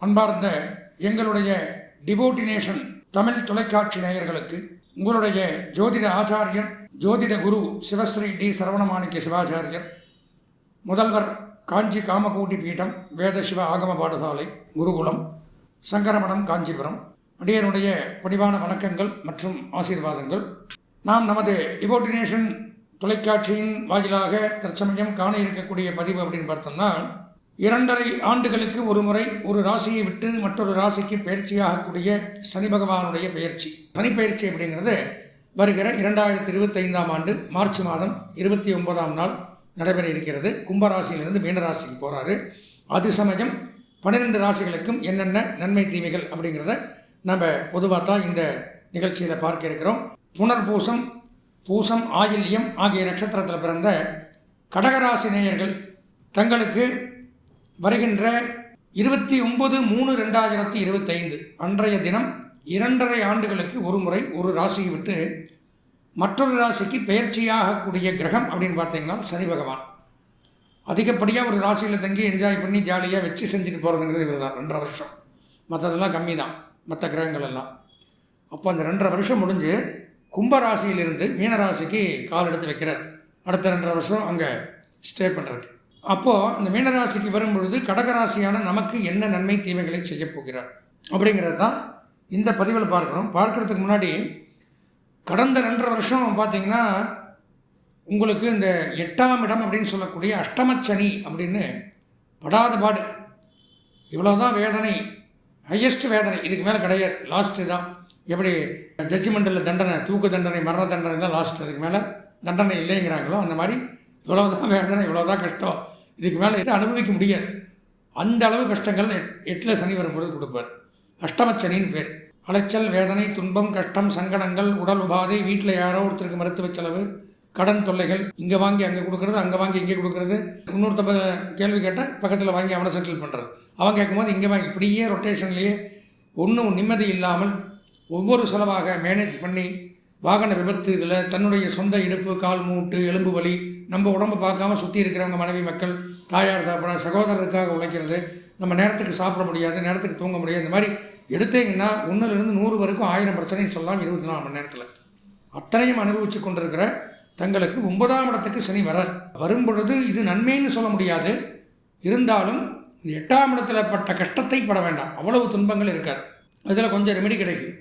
அன்பார்ந்த எங்களுடைய டிவோட்டினேஷன் தமிழ் தொலைக்காட்சி நேயர்களுக்கு உங்களுடைய ஜோதிட ஆச்சாரியர் ஜோதிட குரு சிவஸ்ரீ டி சரவணமாணிக்க சிவாச்சாரியர் முதல்வர் காஞ்சி காமகோட்டி பீடம் வேத சிவ ஆகம பாடசாலை குருகுலம் சங்கரமடம் காஞ்சிபுரம் அடியனுடைய பணிவான வணக்கங்கள் மற்றும் ஆசீர்வாதங்கள். நாம் நமது டிவோட்டினேஷன் தொலைக்காட்சியின் வாயிலாக தற்சமயம் காண இருக்கக்கூடிய பதிவு அப்படின்னு பார்த்தோம்னா இரண்டரை ஆண்டுகளுக்கு ஒரு முறை ஒரு ராசியை விட்டு மற்றொரு ராசிக்கு பயிற்சியாகக்கூடிய சனி பகவானுடைய பயிற்சி. சனிப்பயிற்சி அப்படிங்கிறது வருகிற இரண்டாயிரத்தி இருபத்தைந்தாம் ஆண்டு மார்ச் மாதம் இருபத்தி ஒன்பதாம் நாள் நடைபெற இருக்கிறது. கும்பராசியிலிருந்து மீனராசிக்கு போகிறாரு அது சமயம் பன்னிரெண்டு ராசிகளுக்கும் என்னென்ன நன்மை தீமைகள் அப்படிங்கிறத நம்ம பொதுவாக தான் இந்த நிகழ்ச்சியில் பார்க்க இருக்கிறோம். புனர்பூசம் பூசம் ஆயில்யம் ஆகிய நட்சத்திரத்தில் பிறந்த கடகராசி நேயர்கள் தங்களுக்கு வருகின்ற இருபத்தி ஒன்பது மூணு ரெண்டாயிரத்தி இருபத்தைந்து அன்றைய தினம் இரண்டரை ஆண்டுகளுக்கு ஒரு முறை ஒரு ராசியை விட்டு மற்றொரு ராசிக்கு பெயர்ச்சியாகக்கூடிய கிரகம் அப்படின்னு பார்த்தீங்கன்னா சனி பகவான். அதிகப்படியாக ஒரு ராசியில் தங்கி என்ஜாய் பண்ணி ஜாலியாக வச்சு செஞ்சுட்டு போகிறதுங்கிறது இவர் தான் ரெண்டரை வருஷம். மற்றதெல்லாம் கம்மி தான் மற்ற கிரகங்கள் எல்லாம் அப்போ அந்த ரெண்டரை வருஷம் முடிஞ்சு கும்பராசியிலிருந்து மீனராசிக்கு கால் எடுத்து வைக்கிறார். அடுத்த ரெண்டரை வருஷம் அங்கே ஸ்டே பண்ணுறது அப்போது இந்த மீனராசிக்கு வரும்பொழுது கடகராசியான நமக்கு என்ன நன்மை தீமைகளை செய்ய போகிறார்? அப்படிங்கிறது தான் இந்த பதிவில் பார்க்குறோம். பார்க்குறதுக்கு முன்னாடி கடந்த ரெண்டரை வருஷம் பார்த்தீங்கன்னா உங்களுக்கு இந்த எட்டாம் இடம் அப்படின்னு சொல்லக்கூடிய அஷ்டமச்சனி அப்படின்னு படாத பாடு. இவ்வளோதான் வேதனை. ஹையஸ்ட் வேதனை. இதுக்கு மேலே கிடையாது. லாஸ்ட்டு தான். எப்படி ஜட்ஜ்மெண்ட்டில் தண்டனை தூக்கு தண்டனை மரண தண்டனை தான் லாஸ்ட் அதுக்கு மேலே தண்டனை இல்லைங்கிறாங்களோ அந்த மாதிரி இவ்வளோதான் வேதனை இவ்வளோதான் கஷ்டம். இதுக்கு மேலே இதை அனுபவிக்க முடியாது. அந்த அளவு கஷ்டங்கள் எட் எட்டில் சனி வரும்பொழுது கொடுப்பார். அஷ்டமச்சனின்னு பேர். அலைச்சல் வேதனை துன்பம் கஷ்டம் சங்கடங்கள் உடல் உபாதை வீட்டில் யாரோ ஒருத்தருக்கு மருத்துவ செலவு கடன் தொல்லைகள் இங்கே வாங்கி அங்கே கொடுக்குறது அங்கே வாங்கி இங்கே கொடுக்குறது. இன்னொருத்த கேள்வி கேட்டால் பக்கத்தில் வாங்கி அவனை செட்டில் பண்ணுறது அவன் கேட்கும்போது இங்கே வாங்கி இப்படியே ரொட்டேஷன்லேயே ஒன்றும் நிம்மதி இல்லாமல் ஒவ்வொரு செலவாக மேனேஜ் பண்ணி வாகன விபத்து இதில் தன்னுடைய சொந்த இடுப்பு கால் மூட்டு எலும்பு வலி நம்ம உடம்பை பார்க்காம சுற்றி இருக்கிறவங்க மனைவி மக்கள் தாயார் தாப்பன சகோதரருக்காக உழைக்கிறது. நம்ம நேரத்துக்கு சாப்பிட முடியாது நேரத்துக்கு தூங்க முடியாது. இந்த மாதிரி எடுத்தீங்கன்னா ஒன்றுலேருந்து நூறு வரைக்கும் ஆயிரம் பிரச்சனை சொல்லலாம் இருபத்தி நாலு மணி நேரத்தில். அத்தனையும் அனுபவித்து கொண்டிருக்கிற தங்களுக்கு ஒன்பதாம் இடத்துக்கு சனி வரார். வரும் பொழுது இது நன்மைன்னு சொல்ல முடியாது. இருந்தாலும் எட்டாம் இடத்துல பட்ட கஷ்டத்தை பட வேண்டாம். அவ்வளவு துன்பங்கள் இருக்கார் அதில் கொஞ்சம் ரெமெடி கிடைக்கும்.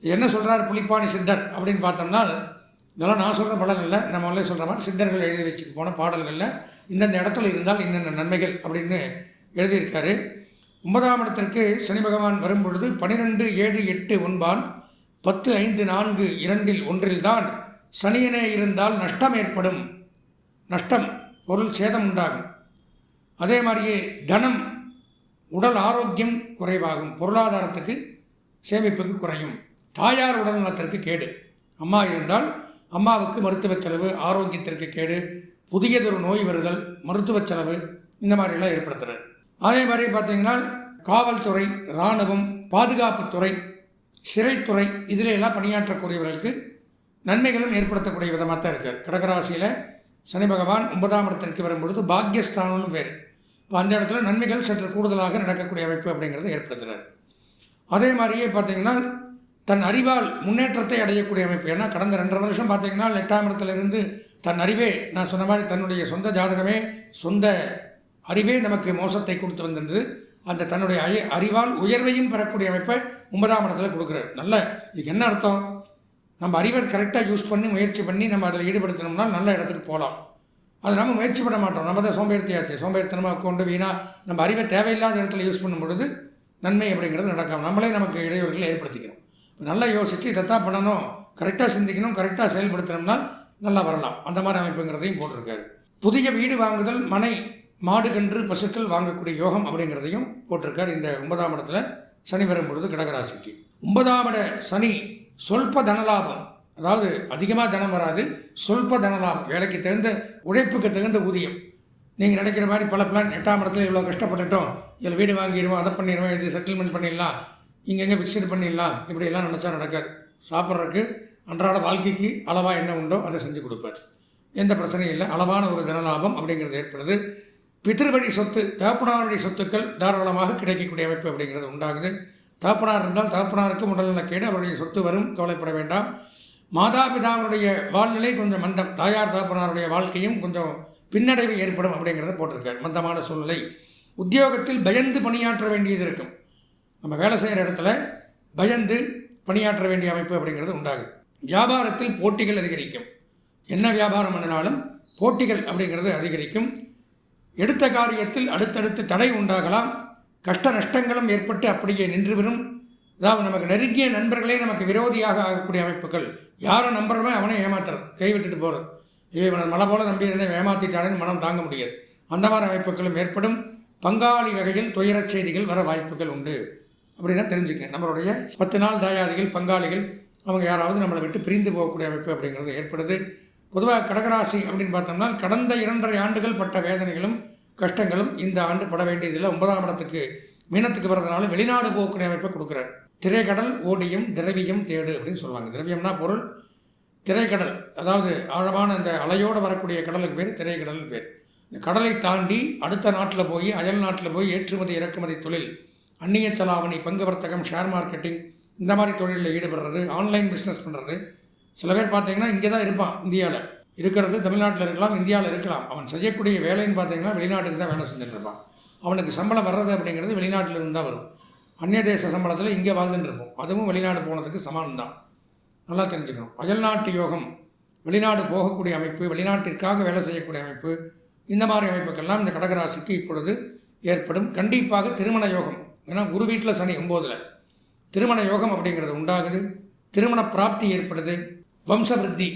என்ன சொல்கிறார் புலிப்பாணி சித்தர் அப்படின்னு பார்த்தோம்னா இதெல்லாம் நான் சொல்கிற பலன் இல்லை நம்ம முதல்ல சொல்கிற மாதிரி சித்தர்கள் எழுதி வச்சுட்டு போன பாடல்களில் இந்தந்த இடத்துல இருந்தால் என்னென்ன நன்மைகள் அப்படின்னு எழுதியிருக்காரு. ஒன்பதாம் இடத்திற்கு சனி பகவான் வரும்பொழுது பனிரெண்டு ஏழு எட்டு ஒன்பான் பத்து ஐந்து நான்கு இரண்டில் ஒன்றில்தான் சனியனே இருந்தால் நஷ்டம் ஏற்படும். நஷ்டம் பொருள் சேதம் உண்டாகும். அதே மாதிரியே தனம் உடல் ஆரோக்கியம் குறைவாகும். பொருளாதாரத்துக்கு சேமிப்புக்கு குறையும். தாயார் உடல்நலத்திற்கு கேடு. அம்மா இருந்தால் அம்மாவுக்கு மருத்துவ செலவு ஆரோக்கியத்திற்கு கேடு. புதியதொரு நோய் வருதல் மருத்துவ செலவு இந்த மாதிரிலாம் ஏற்படுத்துகிறார் அதே மாதிரி பார்த்தீங்கன்னா காவல்துறை இராணுவம் பாதுகாப்புத்துறை சிறைத்துறை இதில் எல்லாம் பணியாற்றக்கூடியவர்களுக்கு நன்மைகளும் ஏற்படுத்தக்கூடிய விதமாக தான் இருக்கார் கடகராசியில் சனி பகவான் ஒன்பதாம் இடத்திற்கு வரும்பொழுது பாக்யஸ்தானம்னு பேர். இப்போ அந்த இடத்துல நன்மைகள் சற்று கூடுதலாக நடக்கக்கூடிய அமைப்பு அப்படிங்கிறத ஏற்படுத்துகிறார் அதே மாதிரியே பார்த்தீங்கன்னா தன் அறிவால் முன்னேற்றத்தை அடையக்கூடிய அமைப்பு. ஏன்னா கடந்த ரெண்டரை வருஷம் பார்த்தீங்கன்னா எட்டாம் இடத்துலேருந்து தன் அறிவே நான் சொன்ன மாதிரி தன்னுடைய சொந்த ஜாதகமே சொந்த அறிவே நமக்கு மோசத்தை கொடுத்து வந்திருந்தது. அந்த தன்னுடைய அய அறிவால் உயர்வையும் பெறக்கூடிய அமைப்பை ஒன்பதாம் இடத்துல கொடுக்குறாரு. நல்ல இதுக்கு என்ன அர்த்தம்? நம்ம அறிவை கரெக்டாக யூஸ் பண்ணி முயற்சி பண்ணி நம்ம அதில் ஈடுபடுத்தினோம்னா நல்ல இடத்துக்கு போகலாம். அது நம்ம முயற்சி பண்ண மாட்டோம். நம்ம தான் சோம்பேறித்தியாச்சு சோம்பேறித்தனமாக கொண்டு வீணாக நம்ம அறிவை தேவையில்லாத இடத்துல யூஸ் பண்ணும் பொழுது நன்மை அப்படிங்கிறது நடக்காமல் நம்மளே நமக்கு இடையூறுகளை ஏற்படுத்திக்கிறோம். நல்லா யோசித்து இதைத்தான் பண்ணணும். கரெக்டாக சிந்திக்கணும் கரெக்டாக செயல்படுத்தினோம்னா நல்லா வரலாம். அந்த மாதிரி அமைப்புங்கிறதையும் போட்டிருக்காரு. புதிய வீடு வாங்குதல் மனை மாடு கன்று பசுக்கள் வாங்கக்கூடிய யோகம் அப்படிங்கிறதையும் போட்டிருக்கார் இந்த ஒன்பதாம் இடத்துல சனி வரும் பொழுது கடகராசிக்கு. ஒன்பதாம் இட சனி சொல்ப தனலாபம். அதாவது அதிகமாக தனம் வராது சொல்ப தனலாபம். வேலைக்கு தகுந்த உழைப்புக்கு தகுந்த ஊதியம். நீங்கள் நினைக்கிற மாதிரி பல பிளான் எட்டாம் இடத்துல இவ்வளோ கஷ்டப்பட்டுட்டோம். இதில் வீடு வாங்கிடுவோம் அதை பண்ணிடுவோம் இது செட்டில்மெண்ட் பண்ணிடலாம். இங்கெங்கே ஃபிக்ஸ்டு பண்ணிடலாம். இப்படியெல்லாம் நினச்சா நடக்காது. சாப்பிட்றதுக்கு அன்றாட வாழ்க்கைக்கு அளவாக என்ன உண்டோ அதை செஞ்சு கொடுப்பார். எந்த பிரச்சனையும் இல்லை. அளவான ஒரு தனலாபம் அப்படிங்கிறது ஏற்படுது. பித்திருவழி சொத்து தாப்பனாருடைய சொத்துக்கள் தாராளமாக கிடைக்கக்கூடிய அமைப்பு அப்படிங்கிறது உண்டாகுது. தகப்பனார் இருந்தால் தகப்பனாருக்கும் உடல்நலக்கேடு அவருடைய சொத்து வரும் கவலைப்பட வேண்டாம். மாதாபிதாவுடைய வாழ்நிலை கொஞ்சம் மந்தம். தாயார் தகப்பனாருடைய வாழ்க்கையும் கொஞ்சம் பின்னடைவு ஏற்படும் அப்படிங்கிறத போட்டிருக்கார். மந்தமான சூழ்நிலை. உத்தியோகத்தில் பயந்து பணியாற்ற வேண்டியது இருக்கும். நம்ம வேலை செய்கிற இடத்துல பயந்து பணியாற்ற வேண்டிய அமைப்பு அப்படிங்கிறது உண்டாகுது. வியாபாரத்தில் போட்டிகள் அதிகரிக்கும். என்ன வியாபாரம் பண்ணினாலும் போட்டிகள் அப்படிங்கிறது அதிகரிக்கும். எடுத்த காரியத்தில் அடுத்தடுத்து தடை உண்டாகலாம். கஷ்ட நஷ்டங்களும் ஏற்பட்டு அப்படியே நின்றுவிடும். அதாவது நமக்கு நெருங்கிய நண்பர்களே நமக்கு விரோதியாக ஆகக்கூடிய அமைப்புகள். யாரை நம்புறமே அவனை ஏமாத்துறது. கைவிட்டுட்டு போகிறது இவனை மலை போல நம்பியிருந்தேன் ஏமாற்றிட்டானேன்னு மனம் தாங்க முடியாது. அந்த மாதிரி அமைப்புகளும் ஏற்படும். பங்காளி வகையில் துயரச் செய்திகள் வர வாய்ப்புகள் உண்டு. அப்படின்னா தெரிஞ்சுக்க நம்மளுடைய பத்து நாள் தாயாதிகள் பங்காளிகள் அவங்க யாராவது நம்மளை விட்டு பிரிந்து போகக்கூடிய அமைப்பு அப்படிங்கிறது ஏற்படுது. பொதுவாக கடகராசி அப்படின்னு பார்த்தோம்னா கடந்த இரண்டரை ஆண்டுகள் பட்ட வேதனைகளும் கஷ்டங்களும் இந்த ஆண்டு பட வேண்டியதில்லை. ஒன்பதாம் இடத்துக்கு மீனத்துக்கு வர்றதுனால வெளிநாடு போகக்கூடிய அமைப்பை கொடுக்குறார். திரைக்கடல் ஓடியும் திரவியம் தேடு அப்படின்னு சொல்லுவாங்க. திரவியம்னா பொருள். திரைக்கடல் அதாவது ஆழமான அந்த அலையோடு வரக்கூடிய கடலுக்கு பேர் திரைக்கடல் பேர். இந்த கடலை தாண்டி அடுத்த நாட்டில் போய் அயல் நாட்டில் போய் ஏற்றுமதி இறக்குமதி தொழில். அந்நிய செலாவணி பங்கு வர்த்தகம் ஷேர் மார்க்கெட்டிங் இந்த மாதிரி தொழிலில் ஈடுபடுறது ஆன்லைன் பிஸ்னஸ் பண்ணுறது சில பேர் பார்த்தீங்கன்னா இங்கே தான் இருப்பான் இந்தியாவில். இருக்கிறது தமிழ்நாட்டில் இருக்கலாம் இந்தியாவில் இருக்கலாம். அவன் செய்யக்கூடிய வேலைன்னு பார்த்தீங்கன்னா வெளிநாட்டுக்கு தான் வேலை செஞ்சுட்டு இருப்பான். அவனுக்கு சம்பளம் வர்றது அப்படிங்கிறது வெளிநாட்டிலிருந்து தான் வரும். அந்நிய தேச சம்பளத்தில் இங்கே வாழ்ந்துட்டு இருப்போம். அதுவும் வெளிநாடு போனதுக்கு சமானம் தான் நல்லா தெரிஞ்சுக்கணும். அயல்நாட்டு யோகம் வெளிநாடு போகக்கூடிய அமைப்பு வெளிநாட்டிற்காக வேலை செய்யக்கூடிய அமைப்பு இந்த மாதிரி அமைப்புக்கெல்லாம் இந்த கடகராசிக்கு இப்பொழுது ஏற்படும் கண்டிப்பாக திருமண யோகம். ஏன்னா குரு வீட்டில் சனி ஒம்போதில். திருமண யோகம் அப்படிங்கிறது உண்டாகுது. திருமண பிராப்தி ஏற்படுது. வம்சவிருத்தி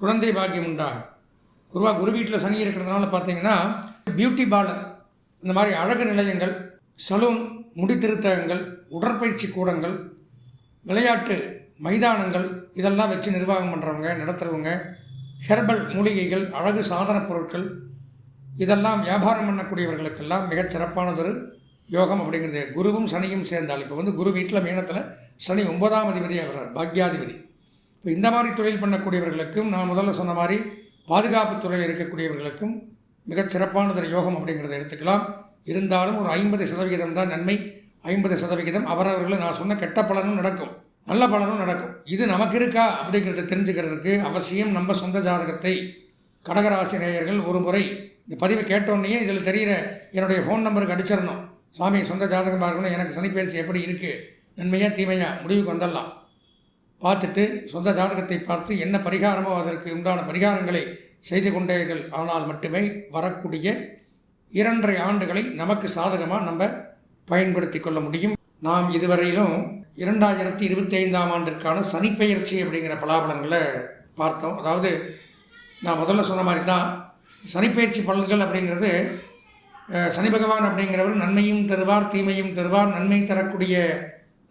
குழந்தை பாக்கியம் உண்டாகும். குருவா குரு வீட்டில் சனி இருக்கிறதுனால பார்த்தீங்கன்னா பியூட்டி பார்லர் இந்த மாதிரி அழகு நிலையங்கள் சலூன் முடித்திருத்தகங்கள் உடற்பயிற்சி கூடங்கள் விளையாட்டு மைதானங்கள் இதெல்லாம் வச்சு நிர்வாகம் பண்ணுறவங்க நடத்துகிறவங்க ஹெர்பல் மூலிகைகள் அழகு சாதன பொருட்கள் இதெல்லாம் வியாபாரம் பண்ணக்கூடியவர்களுக்கெல்லாம் மிகச் சிறப்பானதொரு யோகம் அப்படிங்கிறது குருவும் சனியும் சேர்ந்தால் இப்போ வந்து குரு வீட்டில் மீனத்தில் சனி ஒன்பதாம் அதிபதியாக வர்றார் பாக்யாதிபதி. இப்போ இந்த மாதிரி தொழில் பண்ணக்கூடியவர்களுக்கும் நான் முதல்ல சொன்ன மாதிரி பாதுகாப்பு துறையில் இருக்கக்கூடியவர்களுக்கும் மிகச் சிறப்பானதொரு யோகம் அப்படிங்கிறத எடுத்துக்கலாம். இருந்தாலும் ஒரு ஐம்பது சதவிகிதம் தான் நன்மை ஐம்பது சதவிகிதம் அவரவர்கள் நான் சொன்ன கெட்ட பலனும் நடக்கும் நல்ல பலனும் நடக்கும். இது நமக்கு இருக்கா அப்படிங்கிறத தெரிஞ்சுக்கிறதுக்கு அவசியம் நம்ம சொந்த ஜாதகத்தை. கடகராசி நேயர்கள் ஒரு முறை இந்த பதிவை கேட்டோன்னே இதில் தெரிகிற என்னுடைய ஃபோன் நம்பருக்கு அடிச்சிடணும். சாமி சொந்த ஜாதகம் பார்க்கணும் எனக்கு சனிப்பயிற்சி எப்படி இருக்குது நன்மையா தீமையா? முடிவுக்கு வந்துடலாம். பார்த்துட்டு சொந்த ஜாதகத்தை பார்த்து என்ன பரிகாரமோ அதற்கு உண்டான பரிகாரங்களை செய்து கொண்டீர்கள் ஆனால் மட்டுமே வரக்கூடிய இரண்டரை ஆண்டுகளை நமக்கு சாதகமாக நம்ம பயன்படுத்தி கொள்ள முடியும். நாம் இதுவரையிலும் இரண்டாயிரத்தி இருபத்தி ஐந்தாம் ஆண்டிற்கான சனிப்பெயர்ச்சி அப்படிங்கிற பலாபலங்களை பார்த்தோம். அதாவது நான் முதல்ல சொன்ன மாதிரி தான் சனிப்பெயர்ச்சி பலன்கள் அப்படிங்கிறது சனி பகவான் அப்படிங்கிறவர் நன்மையும் தருவார் தீமையும் தருவார். நன்மை தரக்கூடிய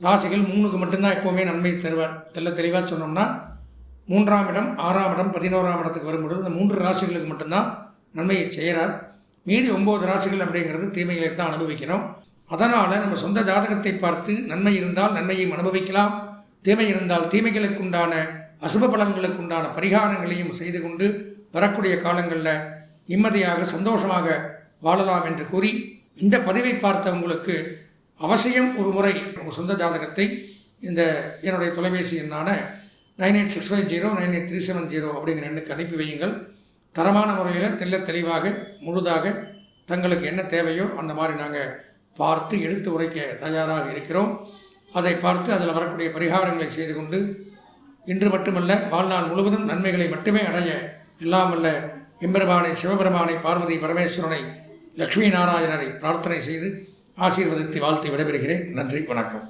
ராசிகள் மூணுக்கு மட்டும்தான் எப்போவுமே நன்மை தருவார். தெல்ல தெளிவாக சொன்னோம்னா மூன்றாம் இடம் ஆறாம் இடம் பதினோராம் இடத்துக்கு வரும்பொழுது இந்த மூன்று ராசிகளுக்கு மட்டும்தான் நன்மையை செய்கிறார். மீதி ஒம்பது ராசிகள் அப்படிங்கிறது தீமைகளை தான் அனுபவிக்கிறோம் அதனால் நம்ம சொந்த ஜாதகத்தை பார்த்து நன்மை இருந்தால் நன்மையும் அனுபவிக்கலாம். தீமை இருந்தால் தீமைகளுக்குண்டான அசுப பலன்களுக்குண்டான பரிகாரங்களையும் செய்து கொண்டு வரக்கூடிய காலங்களில் நிம்மதியாக சந்தோஷமாக வாழலாம் என்று கூறி இந்த பதிவை பார்த்த உங்களுக்கு அவசியம் ஒரு முறை உங்கள் சொந்த ஜாதகத்தை இந்த என்னுடைய தொலைபேசி எண்ணான nine eight six five zero nine eight three seven zero அப்படிங்கிற எண்ணுக்கு அனுப்பி வையுங்கள். தரமான முறையில் தெல்ல தெளிவாக முழுதாக தங்களுக்கு என்ன தேவையோ அந்த மாதிரி நாங்கள் பார்த்து எடுத்து உரைக்க தயாராக இருக்கிறோம். அதை பார்த்து அதில் வரக்கூடிய பரிகாரங்களை செய்து கொண்டு இன்று மட்டுமல்ல வாழ்நாள் முழுவதும் நன்மைகளை மட்டுமே அடைய இல்லாமல்ல எம்பெருமானை சிவபெருமானை பார்வதி பரமேஸ்வரனை லக்ஷ்மி நாராயணரை பிரார்த்தனை செய்து ஆசீர்வதித்து வாழ்த்து விடைபெறுகிறேன். நன்றி வணக்கம்.